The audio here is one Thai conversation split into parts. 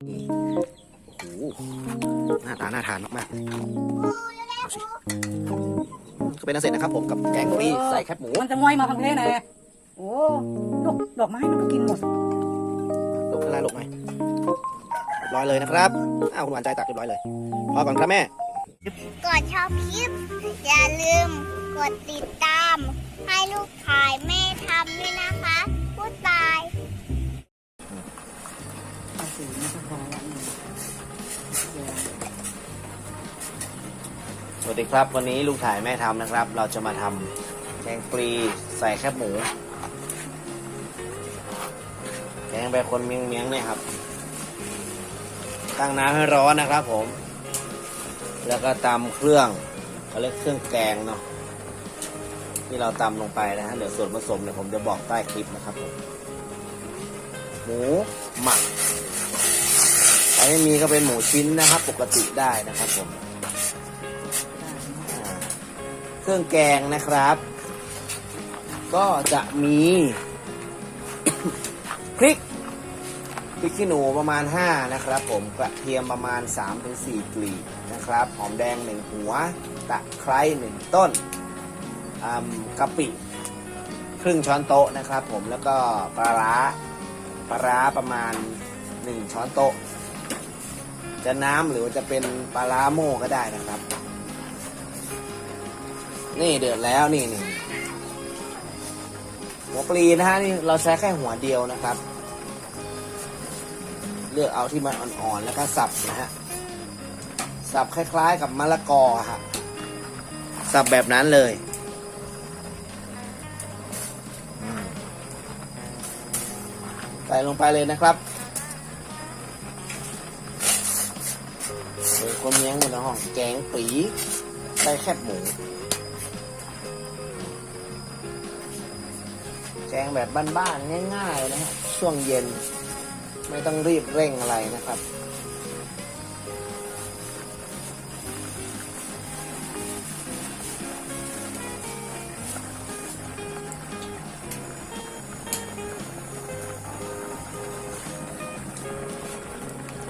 โอ้โหหน้าตาน่าทานมากๆเลยดูสิก็เป็นอันเสร็จนะครับผมกับแกงกะหรี่ใส่แคบหมูมันจะง่อยมาพังเพแน่โอ้ดอกดอกไม้มันก็กินหมดลงข้างล่างลงไหมเรียบร้อยเลยนะครับอ้าวคุณหวานใจตักเรียบร้อยเลยพอก่อนครับแม่กดชอบคลิป อย่าลืมกดติดตาม ให้ลูกขายแม่ทำด้วยนะคะพูดตาย วัสดีครับ วันนี้ลูกถ่ายแม่ทำนะครับ เราจะมาทำแกงปลีใส่แคบหมูแกงแบบคนเมียงเมียงๆเนี่ยครับ ตั้งน้ำให้ร้อนนะครับผม แล้วก็ตำเครื่องเขาเรียกเครื่องแกงเนาะที่เราตำลงไปนะฮะเดี๋ยวส่วนผสมเนี่ยผมจะบอกใต้คลิปนะครับผมหมูหมักถ้าไม่มีก็เป็นหมูชิ้นนะครับ ปกติได้นะครับผม เครื่องแกงนะครับ ก็จะมี พริกพริกขี้หนูประมาณ 5 นะครับ ผมกระเทียมประมาณ 3-4 กลีบนะครับ หอมแดง 1 หัว ตะไคร้ 1 ต้นกะปิครึ่งช้อนโต๊ะนะครับ ผมแล้วก็ปลาร้าปลาร้าประมาณ 1 ช้อนโต๊ะ จะน้ำหรือจะเป็นปลาร้าโม่ก็ได้นะครับ นี่เดือดแล้วนี่นี่หัวปลีนะฮะนี่เราใช้แค่หัวเดียวนะครับ เลือกเอาที่มันอ่อนๆแล้วก็สับนะฮะสับคล้าย ๆ กับมะละกอฮะสับแบบนั้นเลยใส่ลงไปเลยนะครับเป็นคนเลี้ยงอยู่ในห้องแกงปีใส่แคบหมู งแบบบ้านๆง่ายๆนะฮะช่วงเย็นไม่ต้องรีบเร่งอะไรนะครับ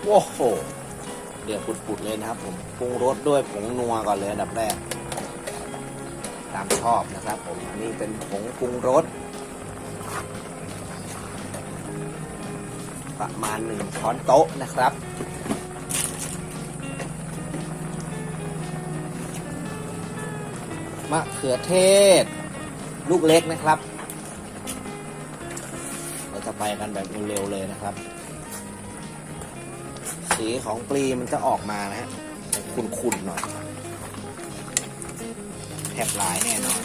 โอ้โห เดี๋ยวปุดๆเลยนะครับผมปรุงรสด้วยผงนัวก่อนเลยอันดับแรก ตามชอบนะครับผม อันนี้เป็นผงปรุงรส ประมาณหนึ่งช้อนโต๊ะนะครับ มะเขือเทศ ลูกเล็กนะครับ เราจะไปกันแบบเร็วๆเลยนะครับ สีของปลีมันจะออกมานะฮะขุ่นๆหน่อยแทบหลายแน่นอน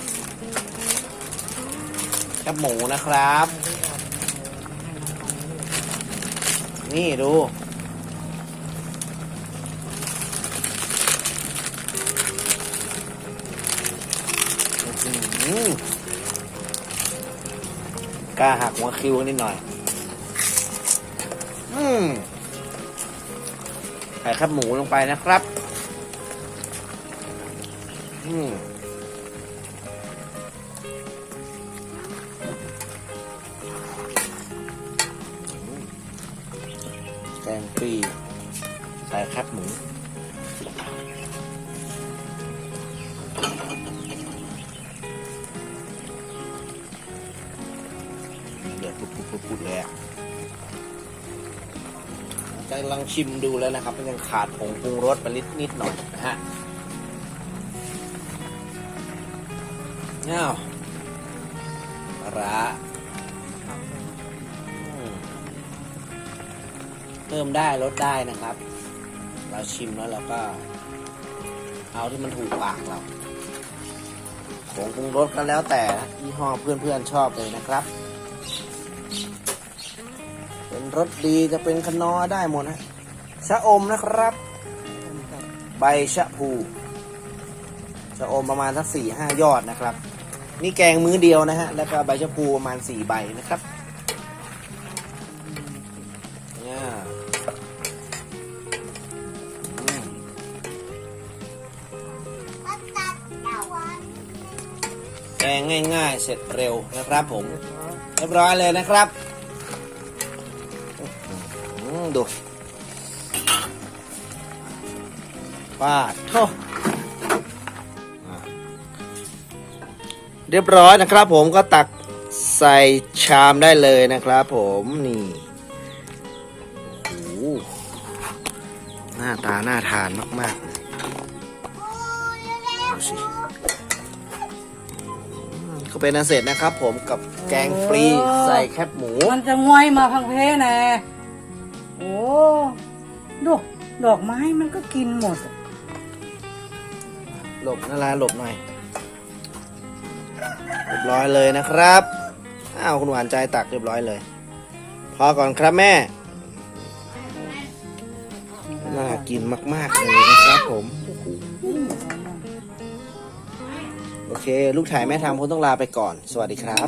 กับหมูนะครับ นี่ดูอือกล้าหักหัวคิวนิดหน่อย อืมใส่ครับหมูลงไปนะครับ อืม ปีใส่แคบหมูเดือดปุดๆๆๆเลยอะกำลังชิมดูแล้วนะครับ มันยังขาดผงปรุงรสไปนิดนิดหน่อยนะฮะอ้าวปลา เพิ่มได้ลดได้นะครับ เราชิมแล้วเราก็ เอาที่มันถูกปากเราผงปรุงรสก็แล้วแต่ยี่ห้อเพื่อนๆชอบเลยนะครับ เป็นรสดีจะเป็นคนอได้หมดนะชะอมนะครับ ใบชะพูชะอมประมาณสักสี่ห้ายอดนะครับ นี่แกงมื้อเดียวนะฮะ แล้วก็ใบชะพูประมาณสี่ใบนะครับ แกงง่ายๆ เสร็จเร็วนะครับผม เรียบร้อยเลยนะครับอือดูปาดโทอะเรียบร้อยนะครับผมก็ตักใส่ชามได้เลยนะครับผมนี่ หน้าตาน่าทานมากๆเลยดูสิอืมก็เป็นอันเสร็จนะครับผมกับแกงฟรีใส่แคบหมู มันจะง่อยมาพังเพแน่โอ้ดูดอกไม้มันก็กินหมด หลบนาราหลบหน่อยเรียบร้อยเลยนะครับ อ้าวคุณหวานใจตักเรียบร้อยเลย พอก่อนครับแม่ น่ากินมาก ๆ เลยนะครับผม โอเค ลูกถ่ายแม่ทำคงต้องลาไปก่อน สวัสดีครับ